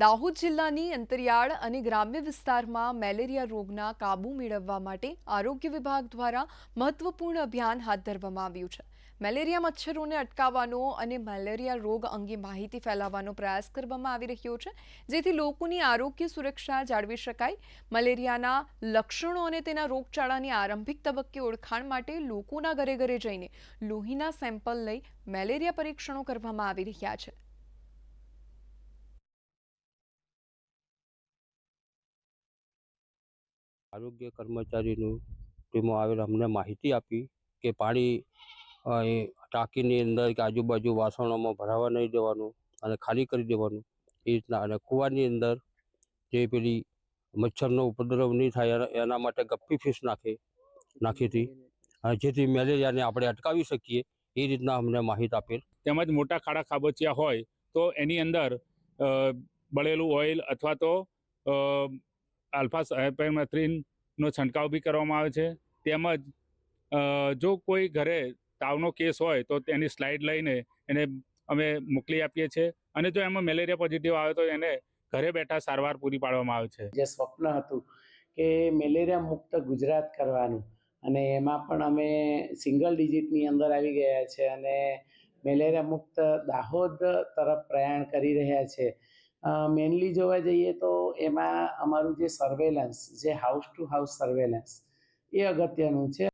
દાહોદ જિલ્લાની અંતરિયાળ અને ગ્રામ્ય વિસ્તારમાં મેલેરિયા રોગના કાબૂ મેળવવા માટે આરોગ્ય વિભાગ દ્વારા મહત્વપૂર્ણ અભિયાન હાથ ધરવામાં આવ્યું છે. મેલેરિયા મચ્છરોને અટકાવવાનો અને મેલેરિયા રોગ અંગે માહિતી ફેલાવવાનો પ્રયાસ કરવામાં આવી રહ્યો છે, જેથી લોકોની આરોગ્ય સુરક્ષા જાળવી શકાય. મલેરિયાના લક્ષણો અને તેના રોગચાળાની આરંભિક તબક્કે ઓળખાણ માટે લોકોના ઘરે ઘરે જઈને લોહીના સેમ્પલ લઈ મેલેરિયા પરીક્ષણો કરવામાં આવી રહ્યા છે. આરોગ્ય કર્મચારીનું ટીમો આવેલ અમને માહિતી આપી કે પાણી ટાંકીની અંદર કે આજુબાજુ વાસણોમાં ભરાવા નહીં દેવાનું અને ખાલી કરી દેવાનું એ રીતના. અને કૂવાની અંદર જે પેલી મચ્છરનો ઉપદ્રવ નહીં થાય એના- માટે ગપ્પી ફીસ નાખે, નાખી હતી. જેથી મેલેરિયાને આપણે અટકાવી શકીએ એ રીતના અમને માહિતી આપેલ. તેમજ મોટા ખાડા ખાબોચિયા હોય તો એની અંદર બળેલું ઓઇલ અથવા તો આલ્ફા સાયપરમેથ્રિનનો છંટકાવ બી કરવામાં આવે છે. તેમજ જો કોઈ ઘરે તાવનો કેસ હોય તો તેની સ્લાઇડ લઈને એને અમે મોકલી આપીએ છીએ. અને જો એમાં મેલેરિયા પોઝિટિવ આવે તો એને ઘરે બેઠા સારવાર પૂરી પાડવામાં આવે છે. જે સ્વપ્ન હતું કે મેલેરિયા મુક્ત ગુજરાત કરવાનું. અને એમાં પણ અમે સિંગલ ડિજિટની અંદર આવી ગયા છે અને મેલેરિયા મુક્ત દાહોદ તરફ પ્રયાણ કરી રહ્યા છે. મેનલી જોવા જઈએ તો એમાં અમારું જે સર્વેલન્સ જે હાઉસ ટુ હાઉસ સર્વેલન્સ એ અગત્યનું છે.